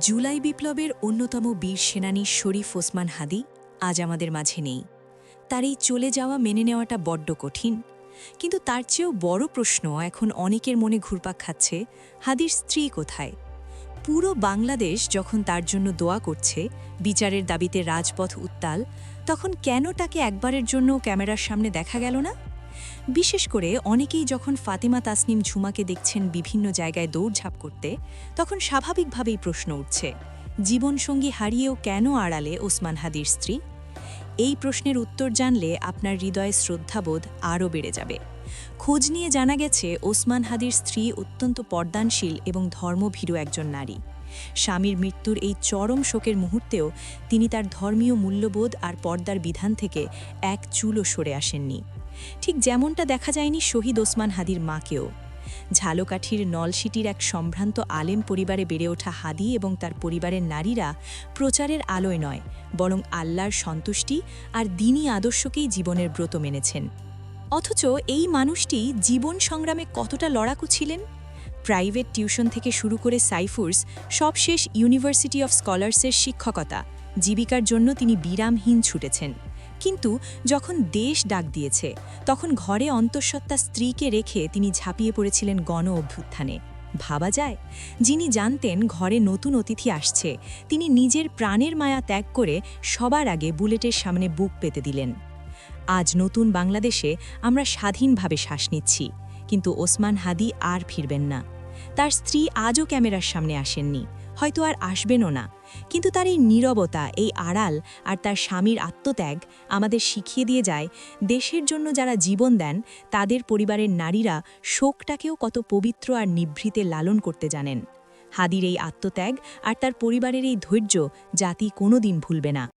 জুলাই বিপ্লবের অন্যতম বীর সেনানী শরীফ ওসমান হাদি আজ আমাদের মাঝে নেই। তার এই চলে যাওয়া মেনে নেওয়াটা বড্ড কঠিন। কিন্তু তার চেয়েও বড় প্রশ্ন এখন অনেকের মনে ঘুরপাক খাচ্ছে, হাদির স্ত্রী কোথায়? পুরো বাংলাদেশ যখন তার জন্য দোয়া করছে, বিচারের দাবিতে রাজপথ উত্তাল, তখন কেন তাকে একবারের জন্য ক্যামেরার সামনে দেখা গেল না? বিশেষ করে অনেকেই যখন ফাতিমা তাসনিম ঝুমাকে দেখছেন বিভিন্ন জায়গায় দৌড়ঝাঁপ করতে, তখন স্বাভাবিকভাবেই প্রশ্ন উঠছে, জীবনসঙ্গী হারিয়েও কেন আড়ালে ওসমান হাদির স্ত্রী? এই প্রশ্নের উত্তর জানলে আপনার হৃদয়ে শ্রদ্ধাবোধ আরও বেড়ে যাবে। খোঁজ নিয়ে জানা গেছে, ওসমান হাদির স্ত্রী অত্যন্ত পর্দানশীল এবং ধর্মভীরু একজন নারী। স্বামীর মৃত্যুর এই চরম শোকের মুহূর্তেও তিনি তার ধর্মীয় মূল্যবোধ আর পর্দার বিধান থেকে এক চুলও সরে আসেননি। ঠিক যেমনটা দেখা যায়নি শহীদ ওসমান হাদির মাকেও। ঝালকাঠির নলসিটির এক সম্ভ্রান্ত আলেম পরিবারে বেড়ে ওঠা হাদি এবং তার পরিবারের নারীরা প্রচারের আলোয় নয়, বরং আল্লাহর সন্তুষ্টি আর দিনী আদর্শকেই জীবনের ব্রত মেনেছেন। অথচ এই মানুষটি জীবন সংগ্রামে কতটা লড়াকু ছিলেন? প্রাইভেট টিউশন থেকে শুরু করে সাইফুর্স সবশেষ ইউনিভার্সিটি অফ স্কলার্সের শিক্ষকতা। জীবিকার জন্য তিনি বিরামহীন ছুটেছেন। কিন্তু যখন দেশ ডাক দিয়েছে, তখন ঘরে অন্তঃসত্ত্বা স্ত্রীকে রেখে তিনি ঝাঁপিয়ে পড়েছিলেন গণ অভ্যুত্থানে। ভাবা যায়, যিনি জানতেন ঘরে নতুন অতিথি আসছে, তিনি নিজের প্রাণের মায়া ত্যাগ করে সবার আগে বুলেটের সামনে বুক পেতে দিলেন। আজ নতুন বাংলাদেশে আমরা স্বাধীনভাবে শ্বাস নিচ্ছি। কিন্তু ওসমান হাদি আর ফিরবেন না। তার স্ত্রী আজও ক্যামেরার সামনে আসেননি, হয়তো আর আসবেনও না। কিন্তু তার এই নীরবতা, এই আড়াল আর তার স্বামীর আত্মত্যাগ আমাদের শিখিয়ে দিয়ে যায়, দেশের জন্য যারা জীবন দেন, তাদের পরিবারের নারীরা শোকটাকেও কত পবিত্র আর নিভৃতে লালন করতে জানেন। হাদির এই আত্মত্যাগ আর তার পরিবারের এই ধৈর্য জাতি কোনোদিন ভুলবে না।